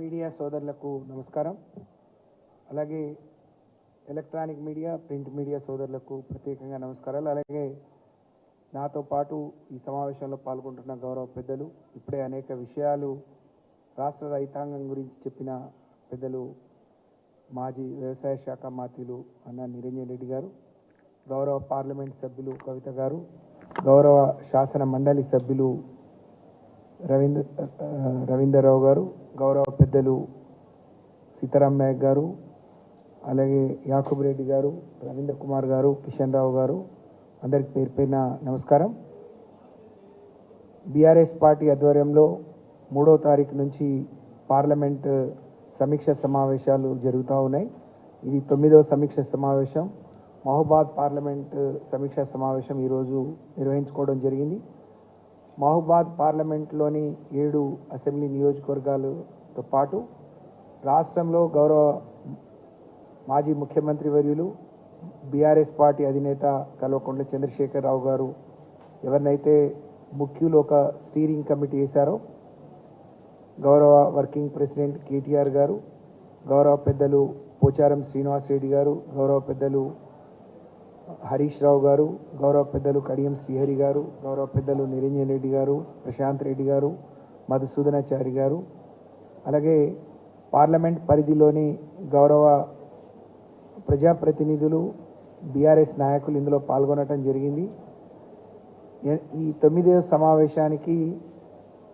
Media సోదరులకు నమస్కారం. అలాగే ఎలక్ట్రానిక్ మీడియా ప్రింట్ మీడియా సోదరులకు ప్రత్యేకంగా నమస్కారాలు. అలాగే నాతో పాటు ఈ సమావేశంలో పాల్గొంటున్న గౌరవ పెద్దలు ఇప్పుడే అనేక విషయాలు రాష్ట్ర రైతాంగం గురించి చెప్పిన పెద్దలు మాజీ వ్యవసాయ శాఖ మాత్రులు అన్న నిరంజన్ రెడ్డి గారు గౌరవ పార్లమెంట్ సభ్యులు కవిత గారు గౌరవ శాసన మండలి సభ్యులు రవీంద్ర రవీందర్రావు గారు గౌరవ పెద్దలు సీతారాం నాయక్ గారు అలాగే యాకూబ్ రెడ్డి గారు రవీంద్ర కుమార్ గారు కిషన్ రావు గారు అందరికి పేరు పైన నమస్కారం. బీఆర్ఎస్ పార్టీ ఆధ్వర్యంలో మూడో తారీఖు నుంచి పార్లమెంట్ సమీక్ష సమావేశాలు జరుగుతూ ఉన్నాయి. ఇది తొమ్మిదవ సమీక్ష సమావేశం. మహబాద్ పార్లమెంట్ సమీక్ష సమావేశం ఈరోజు నిర్వహించుకోవడం జరిగింది. మహబాద్ పార్లమెంట్లోని ఏడు అసెంబ్లీ నియోజకవర్గాలతో పాటు రాష్ట్రంలో గౌరవ మాజీ ముఖ్యమంత్రి వర్యులు బీఆర్ఎస్ పార్టీ అధినేత కల్వకుంట్ల చంద్రశేఖరరావు గారు ఎవరినైతే ముఖ్యులు ఒక స్టీరింగ్ కమిటీ వేశారో గౌరవ వర్కింగ్ ప్రెసిడెంట్ కేటీఆర్ గారు గౌరవ పెద్దలు పోచారం శ్రీనివాస్ రెడ్డి గారు గౌరవ పెద్దలు హరీష్ రావు గారు గౌరవ పెద్దలు కడియం శ్రీహరి గారు గౌరవ పెద్దలు నిరంజన్ రెడ్డి గారు ప్రశాంత్ రెడ్డి గారు మధుసూదనాచారి గారు. అలాగే పార్లమెంట్ పరిధిలోని గౌరవ ప్రజాప్రతినిధులు బీఆర్ఎస్ నాయకులు ఇందులో పాల్గొనడం జరిగింది. ఈ తొమ్మిదవ సమావేశానికి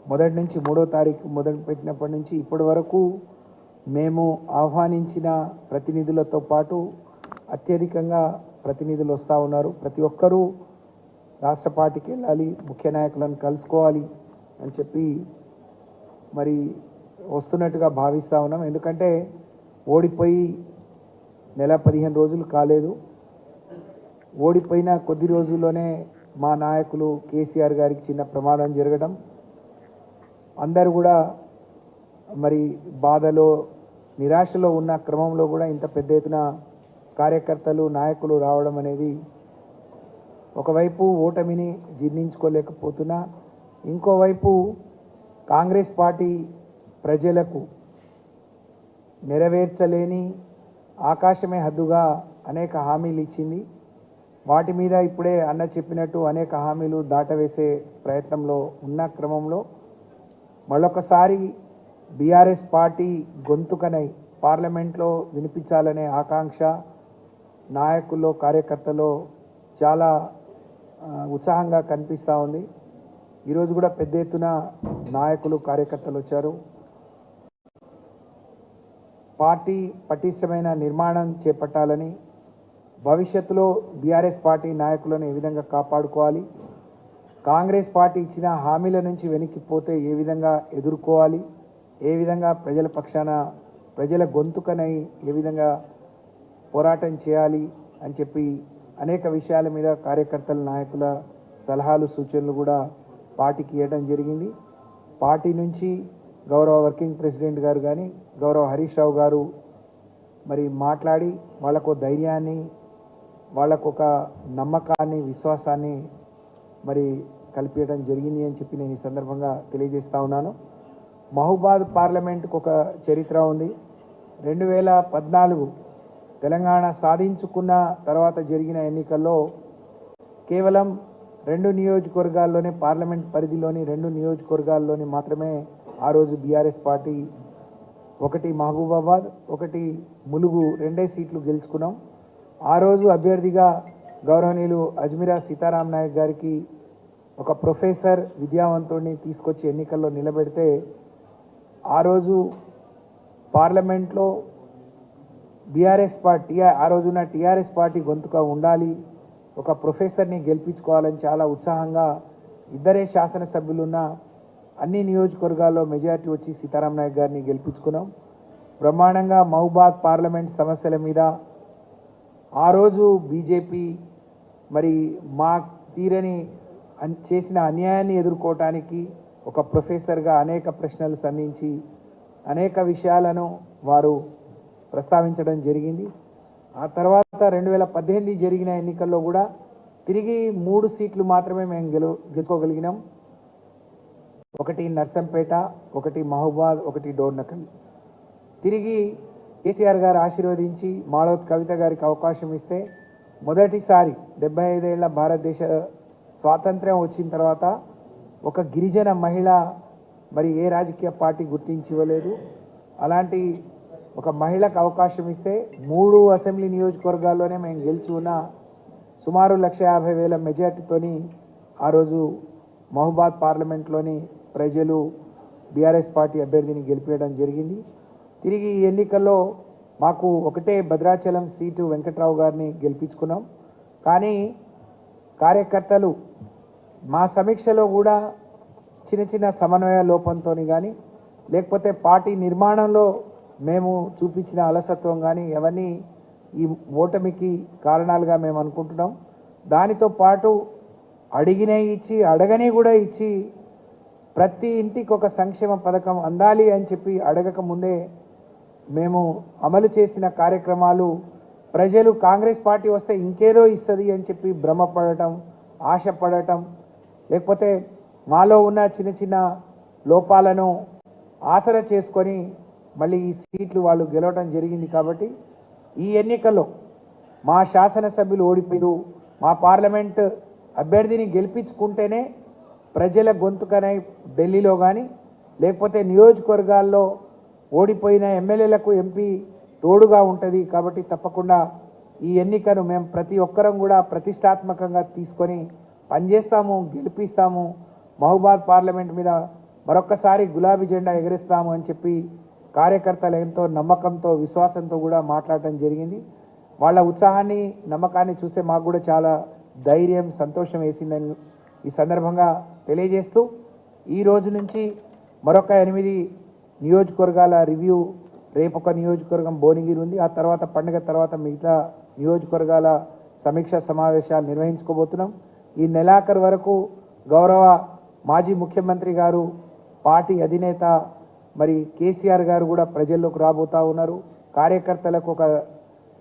మొదటి నుంచి మూడో తారీఖు మొదలు పెట్టినప్పటి నుంచి ఇప్పటి వరకు మేము ఆహ్వానించిన ప్రతినిధులతో పాటు అత్యధికంగా ప్రతినిధులు వస్తూ ఉన్నారు. ప్రతి ఒక్కరూ రాష్ట్ర పార్టీకి వెళ్ళాలి ముఖ్య నాయకులను కలుసుకోవాలి అని చెప్పి మరి వస్తున్నట్టుగా భావిస్తూ ఉన్నాం. ఎందుకంటే ఓడిపోయి నెల పదిహేను రోజులు కాలేదు. ఓడిపోయిన కొద్ది రోజుల్లోనే మా నాయకులు కేసీఆర్ గారికి చిన్న ప్రమాదం జరగడం అందరూ కూడా మరి బాధలో నిరాశలో ఉన్న క్రమంలో కూడా ఇంత పెద్ద ఎత్తున కార్యకర్తలు నాయకులు రావడం అనేది ఒకవైపు ఓటమిని జీర్ణించుకోలేకపోతున్నా ఇంకోవైపు కాంగ్రెస్ పార్టీ ప్రజలకు నెరవేర్చలేని ఆకాశమే హద్దుగా అనేక హామీలు ఇచ్చింది. వాటి మీద ఇప్పుడే అన్న చెప్పినట్టు అనేక హామీలు దాటవేసే ప్రయత్నంలో ఉన్న క్రమంలో మళ్ళొకసారి బీఆర్ఎస్ పార్టీ గొంతుకనై పార్లమెంట్లో వినిపించాలనే ఆకాంక్ష నాయకుల్లో కార్యకర్తలో చాలా ఉత్సాహంగా కనిపిస్తూ ఉంది. ఈరోజు కూడా పెద్ద ఎత్తున నాయకులు కార్యకర్తలు వచ్చారు. పార్టీ పటిష్టమైన నిర్మాణం చేపట్టాలని భవిష్యత్తులో బీఆర్ఎస్ పార్టీ నాయకులను ఏ విధంగా కాపాడుకోవాలి కాంగ్రెస్ పార్టీ ఇచ్చిన హామీల నుంచి వెనక్కిపోతే ఏ విధంగా ఎదుర్కోవాలి ఏ విధంగా ప్రజల పక్షాన ప్రజల గొంతుకనై ఏ విధంగా పోరాటం చేయాలి అని చెప్పి అనేక విషయాల మీద కార్యకర్తల నాయకుల సలహాలు సూచనలు కూడా పార్టీకి ఇవ్వడం జరిగింది. పార్టీ నుంచి గౌరవ వర్కింగ్ ప్రెసిడెంట్ గారు కానీ గౌరవ హరీష్ రావు గారు మరి మాట్లాడి వాళ్ళకు ధైర్యాన్ని వాళ్ళకు ఒక నమ్మకాన్ని విశ్వాసాన్ని మరి కల్పించడం జరిగింది అని చెప్పి నేను ఈ సందర్భంగా తెలియజేస్తా ఉన్నాను. మహబాద్ పార్లమెంట్కు ఒక చరిత్ర ఉంది. రెండు వేల పద్నాలుగు తెలంగాణ సాధించుకున్న తర్వాత జరిగిన ఎన్నికల్లో కేవలం రెండు నియోజకవర్గాల్లోనే పార్లమెంట్ పరిధిలోని రెండు నియోజకవర్గాల్లోని మాత్రమే ఆ రోజు బీఆర్ఎస్ పార్టీ ఒకటి మహబూబాబాద్ ఒకటి ములుగు రెండే సీట్లు గెలుచుకున్నాం. ఆ రోజు అభ్యర్థిగా గౌరవనీయులు అజ్మీరా సీతారాం నాయక్ గారికి ఒక ప్రొఫెసర్ విద్యావంతుడిని తీసుకొచ్చి ఎన్నికల్లో నిలబెడితే ఆ రోజు పార్లమెంట్లో బీఆర్ఎస్ పార్టీ ఆ రోజున టీఆర్ఎస్ పార్టీ గొంతుగా ఉండాలి. ఒక ప్రొఫెసర్ని గెలిపించుకోవాలని చాలా ఉత్సాహంగా ఇద్దరే శాసనసభ్యులున్న అన్ని నియోజకవర్గాల్లో మెజారిటీ వచ్చి సీతారాం నాయక్ గారిని గెలిపించుకున్నాం. బ్రహ్మాండంగా మహబాద్ పార్లమెంట్ సమస్యల మీద ఆ రోజు బీజేపీ మరి మా తీరని అన్- చేసిన అన్యాయాన్ని ఎదుర్కోవటానికి ఒక ప్రొఫెసర్గా అనేక ప్రశ్నలు సంధించి అనేక విషయాలను వారు ప్రస్తావించడం జరిగింది. ఆ తర్వాత రెండు వేల పద్దెనిమిది జరిగిన ఎన్నికల్లో కూడా తిరిగి మూడు సీట్లు మాత్రమే మేము గెలు గెలుచుకోగలిగినాం. ఒకటి నర్సంపేట ఒకటి మహబూబాద్ ఒకటి డోర్నకల్. తిరిగి కేసీఆర్ గారు ఆశీర్వదించి మాళవత్ కవిత గారికి అవకాశం ఇస్తే మొదటిసారి డెబ్బై ఐదేళ్ళ భారతదేశ స్వాతంత్ర్యం వచ్చిన తర్వాత ఒక గిరిజన మహిళ మరి ఏ రాజకీయ పార్టీ గుర్తించి ఇవ్వలేదు. అలాంటి ఒక మహిళకు అవకాశం ఇస్తే మూడు అసెంబ్లీ నియోజకవర్గాల్లోనే మేము గెలిచి ఉన్న సుమారు లక్ష యాభై వేల మెజార్టీతోని ఆ రోజు మహబాద్ పార్లమెంట్లోని ప్రజలు బీఆర్ఎస్ పార్టీ అభ్యర్థిని గెలిపేయడం జరిగింది. తిరిగి ఈ ఎన్నికల్లో మాకు ఒకటే భద్రాచలం సీటు వెంకట్రావు గారిని గెలిపించుకున్నాం. కానీ కార్యకర్తలు మా సమీక్షలో కూడా చిన్న చిన్న సమన్వయ లోపంతో కానీ లేకపోతే పార్టీ నిర్మాణంలో మేము చూపించిన అలసత్వం కానీ అవన్నీ ఈ ఓటమికి కారణాలుగా మేము అనుకుంటున్నాం. దానితో పాటు అడిగినే ఇచ్చి అడగని కూడా ఇచ్చి ప్రతి ఇంటికి ఒక సంక్షేమ పథకం అందాలి అని చెప్పి అడగక ముందే మేము అమలు చేసిన కార్యక్రమాలు ప్రజలు కాంగ్రెస్ పార్టీ వస్తే ఇంకేదో ఇస్తుంది అని చెప్పి భ్రమపడటం ఆశపడటం లేకపోతే మాలో ఉన్న చిన్న చిన్న లోపాలను ఆసర చేసుకొని మళ్ళీ ఈ సీట్లు వాళ్ళు గెలవడం జరిగింది కాబట్టి ఈ ఎన్నికల్లో మా శాసనసభ్యులు ఓడిపోయారు. మా పార్లమెంట్ అభ్యర్థిని గెలిపించుకుంటేనే ప్రజల గొంతుకనై ఢిల్లీలో కానీ లేకపోతే నియోజకవర్గాల్లో ఓడిపోయిన ఎమ్మెల్యేలకు ఎంపీ తోడుగా ఉంటుంది కాబట్టి తప్పకుండా ఈ ఎన్నికను మేము ప్రతి ఒక్కరం కూడా ప్రతిష్టాత్మకంగా తీసుకొని పనిచేస్తాము గెలిపిస్తాము. మహబూబాద్ పార్లమెంట్ మీద మరొక్కసారి గులాబీ జెండా ఎగరేస్తాము అని చెప్పి కార్యకర్తలు ఎంతో నమ్మకంతో విశ్వాసంతో కూడా మాట్లాడటం జరిగింది. వాళ్ళ ఉత్సాహాన్ని నమ్మకాన్ని చూస్తే మాకు కూడా చాలా ధైర్యం సంతోషం వేసిందని ఈ సందర్భంగా తెలియజేస్తూ ఈ రోజు నుంచి మరొక ఎనిమిది నియోజకవర్గాల రివ్యూ రేపు ఒక నియోజకవర్గం భువనగిరి ఉంది. ఆ తర్వాత పండుగ తర్వాత మిగతా నియోజకవర్గాల సమీక్ష సమావేశాలు నిర్వహించుకోబోతున్నాం. ఈ నెలాఖరు వరకు గౌరవ మాజీ ముఖ్యమంత్రి గారు పార్టీ అధినేత మరి కేసీఆర్ గారు కూడా ప్రజల్లోకి రాబోతా ఉన్నారు. కార్యకర్తలకు ఒక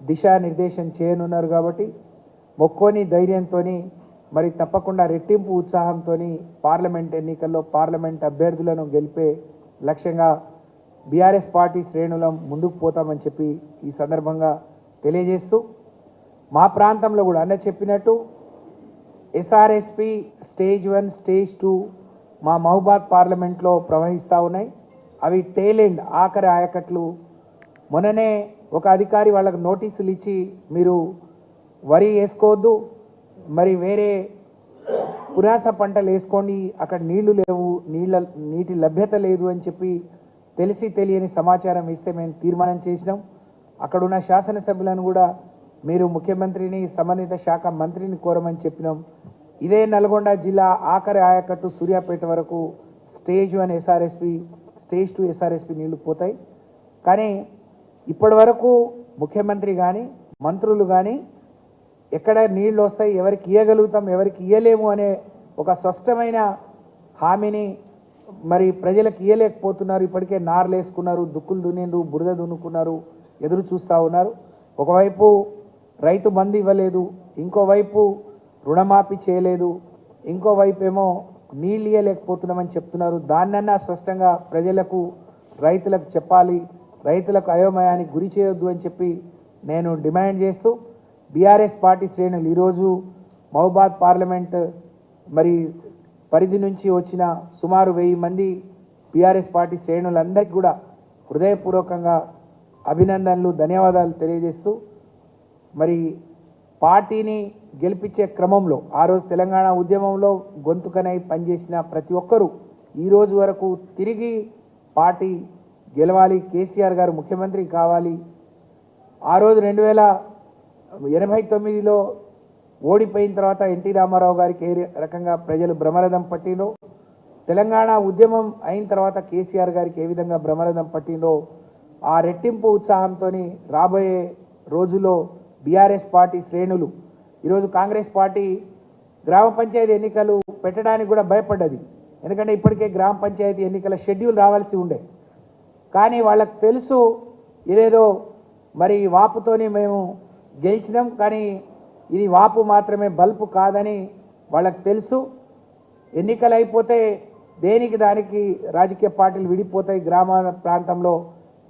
దిశానిర్దేశం చేయనున్నారు కాబట్టి మొక్కోని ధైర్యంతో మరి తప్పకుండా రెట్టింపు ఉత్సాహంతో పార్లమెంట్ ఎన్నికల్లో పార్లమెంట్ అభ్యర్థులను గెలిపే లక్ష్యంగా బీఆర్ఎస్ పార్టీ శ్రేణులం ముందుకు పోతామని చెప్పి ఈ సందర్భంగా తెలియజేస్తూ మా ప్రాంతంలో కూడా అన్న చెప్పినట్టు SRSP stage one stage two మా మహబాద్ పార్లమెంట్లో ప్రవహిస్తూ ఉన్నాయి. అవి టేల్ ఆఖరి ఆయకట్లు. మొన్ననే ఒక అధికారి వాళ్ళకు నోటీసులు ఇచ్చి మీరు వరి వేసుకోవద్దు మరి వేరే పురాస పంటలు వేసుకోండి అక్కడ నీళ్ళు లేవు నీళ్ళ నీటి లభ్యత లేదు అని చెప్పి తెలిసి తెలియని సమాచారం ఇస్తే మేము తీర్మానం చేసినాం. అక్కడున్న శాసనసభ్యులను కూడా మీరు ముఖ్యమంత్రిని సంబంధిత శాఖ మంత్రిని కోరమని చెప్పినాం. ఇదే నల్గొండ జిల్లా ఆఖరి ఆయకట్టు సూర్యాపేట వరకు stage one SRSP stage two SRSP నీళ్ళు పోతాయి. కానీ ఇప్పటి వరకు ముఖ్యమంత్రి కానీ మంత్రులు కానీ ఎక్కడ నీళ్ళు వస్తాయి ఎవరికి ఇవ్వగలుగుతాం ఎవరికి ఇవ్వలేము అనే ఒక స్పష్టమైన హామీని మరి ప్రజలకు ఇవ్వలేకపోతున్నారు ఇప్పటికే నార్లేసుకున్నారు దుక్కులు దున్నిండ్రు బురద దున్నుకున్నారు ఎదురు చూస్తూ ఉన్నారు. ఒకవైపు రైతు బంధు ఇవ్వలేదు ఇంకోవైపు రుణమాఫీ చేయలేదు ఇంకోవైపు ఏమో నీళ్ళు ఇవ్వలేకపోతున్నామని చెప్తున్నారు. దాన్నన్నా స్పష్టంగా ప్రజలకు రైతులకు చెప్పాలి. రైతులకు అయోమయానికి గురి చేయొద్దు అని చెప్పి నేను డిమాండ్ చేస్తూ బీఆర్ఎస్ పార్టీ శ్రేణులు ఈరోజు మహబాద్ పార్లమెంట్ మరి పరిధి నుంచి వచ్చిన సుమారు వెయ్యి మంది బీఆర్ఎస్ పార్టీ శ్రేణులందరికీ కూడా హృదయపూర్వకంగా అభినందనలు ధన్యవాదాలు తెలియజేస్తూ మరి పార్టీని గెలిపించే క్రమంలో ఆ రోజు తెలంగాణ ఉద్యమంలో గొంతుకనై పనిచేసిన ప్రతి ఒక్కరూ ఈ రోజు వరకు తిరిగి పార్టీ గెలవాలి కేసీఆర్ గారు ముఖ్యమంత్రి కావాలి. ఆ రోజు రెండు వేల ఎనభై తొమ్మిదిలో ఓడిపోయిన తర్వాత ఎన్టీ రామారావు గారికి ఏ రకంగా ప్రజలు భ్రమరథం పట్టినో తెలంగాణ ఉద్యమం అయిన తర్వాత కేసీఆర్ గారికి ఏ విధంగా భ్రమరథం పట్టినో ఆ రెట్టింపు ఉత్సాహంతో రాబోయే రోజులో బీఆర్ఎస్ పార్టీ శ్రేణులు. ఈరోజు కాంగ్రెస్ పార్టీ గ్రామ పంచాయతీ ఎన్నికలు పెట్టడానికి కూడా భయపడ్డది. ఎందుకంటే ఇప్పటికే గ్రామ పంచాయతీ ఎన్నికల షెడ్యూల్ రావాల్సి ఉండే. కానీ వాళ్ళకు తెలుసు ఇదేదో మరి వాపుతోని మేము గెలిచినాం కానీ ఇది వాపు మాత్రమే బల్పు కాదని వాళ్ళకు తెలుసు. ఎన్నికలు అయిపోతే దేనికి దానికి రాజకీయ పార్టీలు విడిపోతాయి గ్రామ ప్రాంతంలో.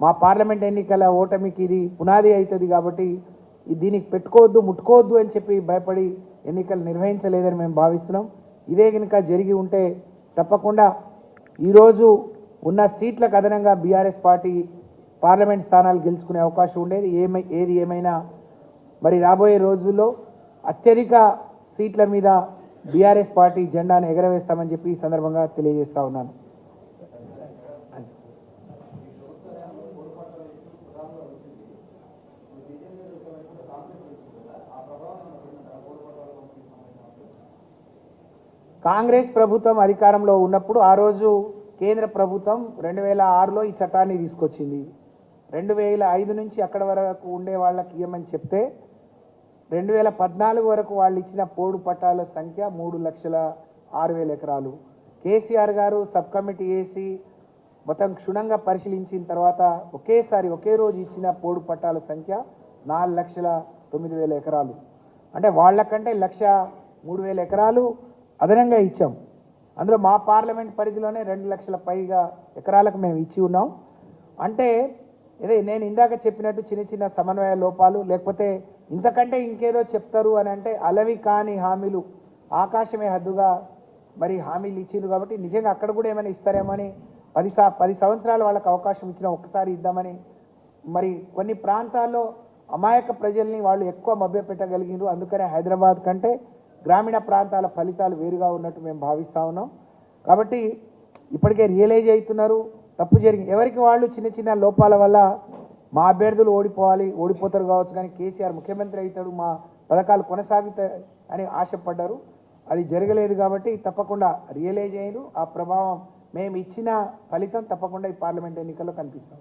మా పార్లమెంట్ ఎన్నికల ఓటమికి ఇది పునాది అవుతుంది కాబట్టి దీనికి పెట్టుకోవద్దు ముట్టుకోవద్దు అని చెప్పి భయపడి ఎన్నికలు నిర్వహించలేదని మేము భావిస్తున్నాం. ఇదే కనుక జరిగి ఉంటే తప్పకుండా ఈరోజు ఉన్న సీట్లకు అదనంగా బీఆర్ఎస్ పార్టీ పార్లమెంట్ స్థానాలు గెలుచుకునే అవకాశం ఉండేది. ఏమై ఏది ఏమైనా మరి రాబోయే రోజుల్లో అత్యధిక సీట్ల మీద బీఆర్ఎస్ పార్టీ జెండాను ఎగరవేస్తామని చెప్పి ఈ సందర్భంగా తెలియజేస్తా ఉన్నాను. కాంగ్రెస్ ప్రభుత్వం అధికారంలో ఉన్నప్పుడు ఆ రోజు కేంద్ర ప్రభుత్వం రెండు వేల ఆరులో ఈ చట్టాన్ని తీసుకొచ్చింది. రెండు వేల ఐదు నుంచి అక్కడ వరకు ఉండే వాళ్ళకి ఇవ్వమని చెప్తే రెండు వేల పద్నాలుగు వరకు వాళ్ళు ఇచ్చిన పోడు పట్టాల సంఖ్య మూడు లక్షల ఆరు వేల ఎకరాలు. కేసీఆర్ గారు సబ్ కమిటీ వేసి మొత్తం క్షుణ్ణంగా పరిశీలించిన తర్వాత ఒకేసారి ఒకే రోజు ఇచ్చిన పోడు పట్టాల సంఖ్య నాలుగు లక్షల తొమ్మిది వేల ఎకరాలు. అంటే వాళ్ళకంటే లక్ష మూడు వేల ఎకరాలు అదనంగా ఇచ్చాం. అందులో మా పార్లమెంట్ పరిధిలోనే రెండు లక్షల పైగా ఎకరాలకు మేము ఇచ్చి ఉన్నాం. అంటే ఇదే నేను ఇందాక చెప్పినట్టు చిన్న చిన్న సమన్వయ లోపాలు లేకపోతే ఇంతకంటే ఇంకేదో చెప్తారు అని అంటే అలవి కాని హామీలు ఆకాశమే హద్దుగా మరి హామీలు ఇచ్చిండ్రు కాబట్టి నిజంగా అక్కడ కూడా ఏమైనా ఇస్తారేమని పది సా పది సంవత్సరాలు వాళ్ళకి అవకాశం ఇచ్చిన ఒక్కసారి ఇద్దామని మరి కొన్ని ప్రాంతాల్లో అమాయక ప్రజల్ని వాళ్ళు ఎక్కువ మభ్యపెట్టగలిగినారు అందుకనే హైదరాబాద్ కంటే గ్రామీణ ప్రాంతాల ఫలితాలు వేరుగా ఉన్నట్టు మేము భావిస్తా ఉన్నాం. కాబట్టి ఇప్పటికే రియలైజ్ అవుతున్నారు తప్పు జరిగింది. ఎవరికి వాళ్ళు చిన్న చిన్న లోపాల వల్ల మా అభ్యర్థులు ఓడిపోవాలి ఓడిపోతారు కావచ్చు కానీ కేసీఆర్ ముఖ్యమంత్రి అవుతాడు మా పథకాలు కొనసాగుతాయి అని ఆశపడ్డారు. అది జరగలేదు కాబట్టి తప్పకుండా రియలైజ్ అయ్యారు ఆ ప్రభావం మేము ఇచ్చిన ఫలితం తప్పకుండా ఈ పార్లమెంట్ ఎన్నికల్లో కనిపిస్తాం.